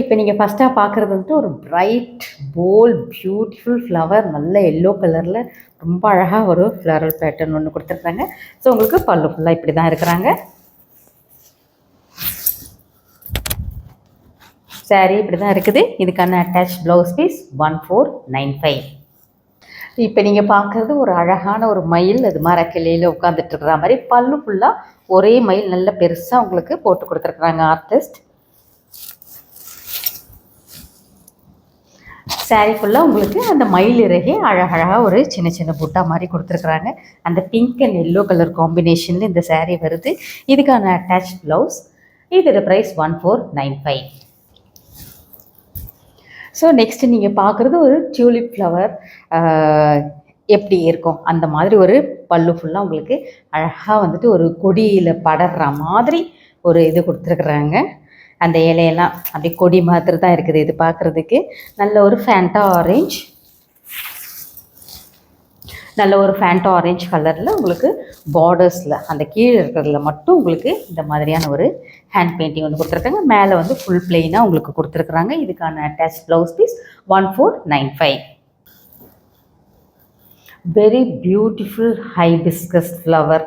இப்போ நீங்கள் ஃபஸ்ட்டாக பார்க்குறது வந்துட்டு ஒரு பிரைட் போல் பியூட்டிஃபுல் ஃப்ளவர் நல்ல எல்லோ கலரில் ரொம்ப அழகாக ஒரு ஃப்ளவரல் பேட்டர்ன் ஒன்று கொடுத்துருக்காங்க. ஸோ உங்களுக்கு பல்லு ஃபுல்லாக இப்படி தான் இருக்கிறாங்க. சாரீ இப்படி தான் இருக்குது. இதுக்கான attach blouse piece one four nine five இப்போ நீங்கள் பார்க்குறது ஒரு அழகான ஒரு மயில் அது மரக்கிளையில் உட்காந்துட்டு இருக்கிற மாதிரி பல்லு ஃபுல்லாக ஒரே மயில் நல்ல பெருசாக உங்களுக்கு போட்டு கொடுத்துருக்குறாங்க ஆர்டிஸ்ட் சாரீ ஃபுல்லாக உங்களுக்கு அந்த மயில் இறகே அழகழகாக ஒரு சின்ன சின்ன புட்டா மாதிரி கொடுத்துருக்குறாங்க. அந்த பிங்க் அண்ட் எல்லோ கலர் காம்பினேஷனில் இந்த சாரீ வருது. இதுக்கான அட்டாச் ப்ளவுஸ் இதோட price one four nine five so next நீங்கள் பார்க்குறது ஒரு டியூலிப் ஃப்ளவர் எப்படி இருக்கும்? அந்த மாதிரி ஒரு பல்லு ஃபுல்லாக உங்களுக்கு அழகாக வந்துட்டு ஒரு கொடியில் படர்ற மாதிரி ஒரு இது கொடுத்துருக்குறாங்க. அந்த இலையெல்லாம் அப்படியே கொடி மாதிரி தான் இருக்குது இது பார்க்குறதுக்கு நல்ல ஒரு ஃபேண்டா ஆரேஞ்ச் நல்ல ஒரு ஃபேண்டா ஆரேஞ்ச் கலரில் உங்களுக்கு பார்டர்ஸில் அந்த கீழே இருக்கிறதுல மட்டும் உங்களுக்கு இந்த மாதிரியான ஒரு ஹேண்ட் பெயிண்டிங் வந்து கொடுத்துருக்காங்க. மேலே வந்து ஃபுல் பிளெயினாக உங்களுக்கு கொடுத்துருக்குறாங்க. இதுக்கான attach blouse piece one four nine five very beautiful hibiscus flower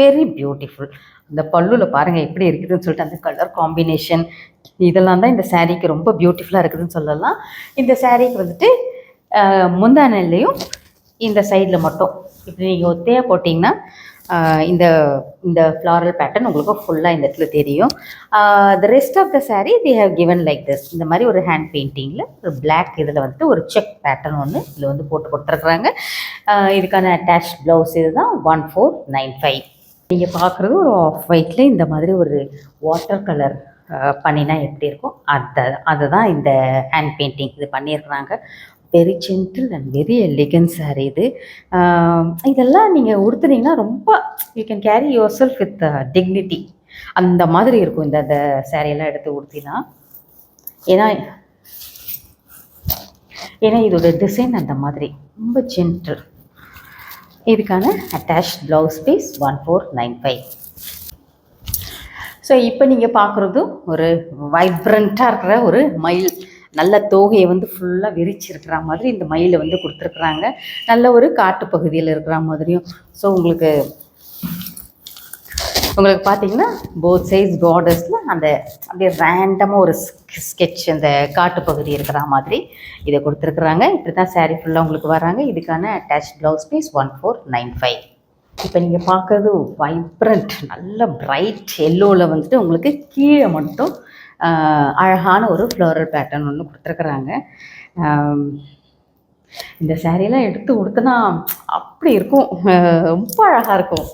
very beautiful இந்த பல்லுவில் பாருங்கள் எப்படி இருக்குதுன்னு சொல்லிட்டு அந்த கலர் காம்பினேஷன் இதெல்லாம் தான் இந்த சாரீக்கு ரொம்ப பியூட்டிஃபுல்லாக இருக்குதுன்னு சொல்லலாம். இந்த சாரீக்கு வந்துட்டு ஆஹ், முந்தானையிலையும் இந்த சைடில் மட்டும். இப்படி நீங்கள் ஒத்தையாக போட்டிங்கன்னா இந்த இந்த ஃப்ளாரல் பேட்டர்ன் உங்களுக்கு ஃபுல்லாக இந்த இடத்துல தெரியும். The rest of the sari they have given like this இந்த மாதிரி ஒரு ஹேண்ட் பெயிண்டிங்கில் ஒரு பிளாக் இதில் வந்துட்டு ஒரு செக் பேட்டர்ன் ஒன்று இதில் வந்து போட்டு கொடுத்துருக்குறாங்க. இதுக்கான அட்டாச் ப்ளவுஸ் இதுதான் ஒன் ஃபோர் நைன் ஃபைவ் நீங்கள் பார்க்குறது ஒரு ஆஃப் ஒயிட்டில் இந்த மாதிரி ஒரு வாட்டர் கலர் பண்ணினா எப்படி இருக்கும் அதை அதுதான் இந்த ஹேண்ட் பெயிண்டிங் இது பண்ணியிருக்கிறாங்க very gentle and very elegant sari இது. இதெல்லாம் நீங்கள் உடுத்துனீங்கன்னா ரொம்ப you can carry yourself with dignity அந்த மாதிரி இருக்கும் இந்த அந்த சேரீயெல்லாம் எடுத்து உடுத்தினா. ஏன்னா ஏன்னா இதோட டிசைன் அந்த மாதிரி. ரொம்ப ஜென்டில் இதுக்கான attach blouse piece one four nine five so இப்போ நீங்கள் பார்க்குறதும் ஒரு வைப்ரண்ட்டாக இருக்கிற ஒரு மயில். நல்ல தோகையை வந்து ஃபுல்லாக விரிச்சிருக்கிற மாதிரி இந்த மயிலை வந்து கொடுத்துருக்குறாங்க. நல்ல ஒரு காட்டு பகுதியில் இருக்கிற மாதிரியும். ஸோ உங்களுக்கு உங்களுக்கு பார்த்தீங்கன்னா போத் சைஸ் பார்டர்ஸில் அந்த அப்படியே ரேண்டமாக ஒரு ஸ்கெட்ச் அந்த காட்டு பகுதி இருக்கிற மாதிரி இதை கொடுத்துருக்குறாங்க. இப்படி தான் சேரீ ஃபுல்லாக உங்களுக்கு வராங்க இதுக்கான attach blouse piece one four nine five இப்போ நீங்கள் பார்க்குறது வைப்ரண்ட் நல்ல பிரைட் எல்லோவில் வந்துட்டு உங்களுக்கு கீழே மட்டும் அழகான ஒரு ஃப்ளோரல் பேட்டர்ன் ஒன்று கொடுத்துருக்குறாங்க. இந்த சாரீலாம் எடுத்து உடுத்தினா அப்படி இருக்கும். ரொம்ப அழகாக இருக்கும்.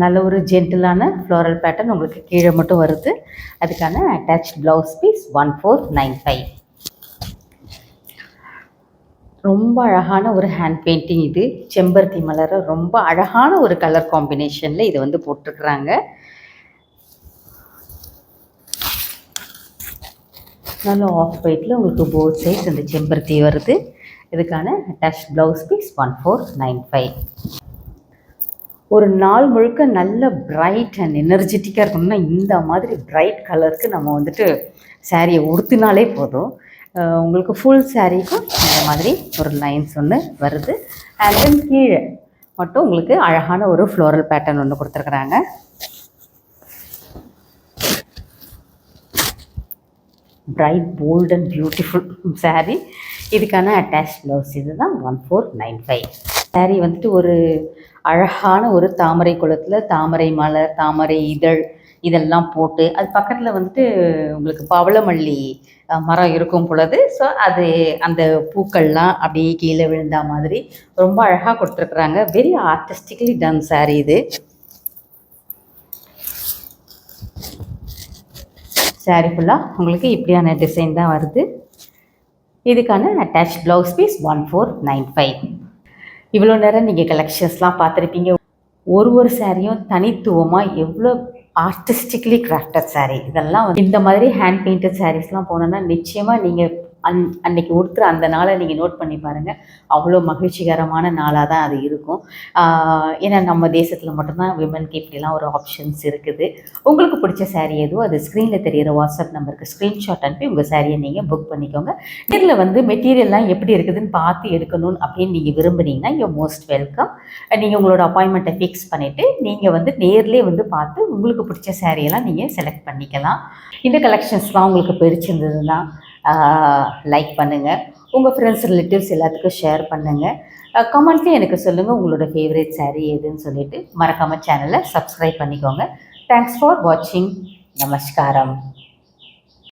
நல்ல ஒரு ஜென்டிலான ஃப்ளோரல் பேட்டர்ன் உங்களுக்கு கீழே மட்டும் வருது. அதுக்கான attach blouse piece one four nine five ரொம்ப அழகான ஒரு ஹேண்ட் பெயிண்டிங் இது. செம்பருத்தி மலர் ரொம்ப அழகான ஒரு கலர் காம்பினேஷனில் இதை வந்து போட்டிருக்கிறாங்க. நல்ல ஆஃப் ஒயிட்டில் உங்களுக்கு போத் சைஸ் இந்த செம்பருத்தி வருது. இதுக்கான attach blouse piece one four nine five ஒரு நாள் முழுக்க நல்ல பிரைட் அண்ட் எனர்ஜெட்டிக்காக இருக்கணும்னா இந்த மாதிரி பிரைட் கலருக்கு நம்ம வந்துட்டு சாரியை உடுத்தினாலே போதும். உங்களுக்கு ஃபுல் சாரீக்கும் இந்த மாதிரி ஒரு லைன்ஸ் ஒன்று வருது. அண்ட் தென் கீழே மட்டும் உங்களுக்கு அழகான ஒரு ஃப்ளோரல் பேட்டர்ன் ஒன்று கொடுத்துருக்குறாங்க. Bright bold and beautiful sari இதுக்கான அட்டாச் ப்ளவுஸ் இதுதான் one four nine five sari வந்துட்டு ஒரு அழகான ஒரு தாமரை குளத்தில் தாமரை மலர் தாமரை இதழ் இதெல்லாம் போட்டு அது பக்கத்தில் வந்துட்டு உங்களுக்கு பவளமல்லி மரம் இருக்கும் பொழுது ஸோ அது அந்த பூக்கள்லாம் அப்படியே கீழே விழுந்தா மாதிரி ரொம்ப அழகாக கொடுத்துருக்குறாங்க. வெரி ஆர்டிஸ்டிக்லி டன் saree இது. Saree ஃபுல்லாக உங்களுக்கு இப்படியான டிசைன் தான் வருது. இதுக்கான attach blouse piece one four nine five இவ்வளோ நேரம் நீங்கள் கலெக்ஷன்ஸ்லாம் பார்த்துருப்பீங்க. ஒரு ஒரு சாரியும் தனித்துவமாக எவ்வளோ ஆர்டிஸ்டிக்லி கிராஃப்டட் saree. இதெல்லாம் வந்து இந்த மாதிரி ஹேண்ட் பெயிண்டட் சாரீஸ்லாம் போனோன்னா நிச்சயமாக நீங்கள் அந் அன்னைக்கு உடுத்துற அந்த நாளை நீங்கள் நோட் பண்ணி பாருங்கள் அவ்வளோ மகிழ்ச்சிகரமான நாளாக தான் அது இருக்கும். ஏன்னா நம்ம தேசத்தில் மட்டும்தான் விமனுக்கு இப்படிலாம் ஒரு ஆப்ஷன்ஸ் இருக்குது. உங்களுக்கு பிடிச்ச சாரீ எதுவோ அது ஸ்க்ரீனில் தெரியிற வாட்ஸ்அப் நம்பருக்கு ஸ்க்ரீன்ஷாட் அனுப்பி உங்கள் சாரியை நீங்கள் புக் பண்ணிக்கோங்க. நேரில் வந்து மெட்டீரியல்லாம் எப்படி இருக்குதுன்னு பார்த்து எடுக்கணும் அப்படின்னு நீங்கள் விரும்புனீங்கன்னா யூ மோஸ்ட் வெல்கம் நீங்கள் உங்களோட அப்பாயின்மெண்ட்டை ஃபிக்ஸ் பண்ணிவிட்டு நீங்கள் வந்து நேர்லேயே வந்து பார்த்து உங்களுக்கு பிடிச்ச சாரியெல்லாம் நீங்கள் செலக்ட் பண்ணிக்கலாம். இந்த கலெக்ஷன்ஸ்லாம் உங்களுக்கு பிடிச்சிருந்ததுன்னா லைக் பண்ணுங்கள் உங்கள் ஃப்ரெண்ட்ஸ் ரிலேட்டிவ்ஸ் எல்லாத்துக்கும் ஷேர் பண்ணுங்கள் கமெண்ட்லேயும் எனக்கு சொல்லுங்கள் உங்களோட ஃபேவரட் சாரீ எதுன்னு சொல்லிட்டு. மறக்காமல் சேனலை சப்ஸ்கிரைப் பண்ணிக்கோங்க. தேங்க்ஸ் ஃபார் வாட்சிங் நமஸ்காரம்.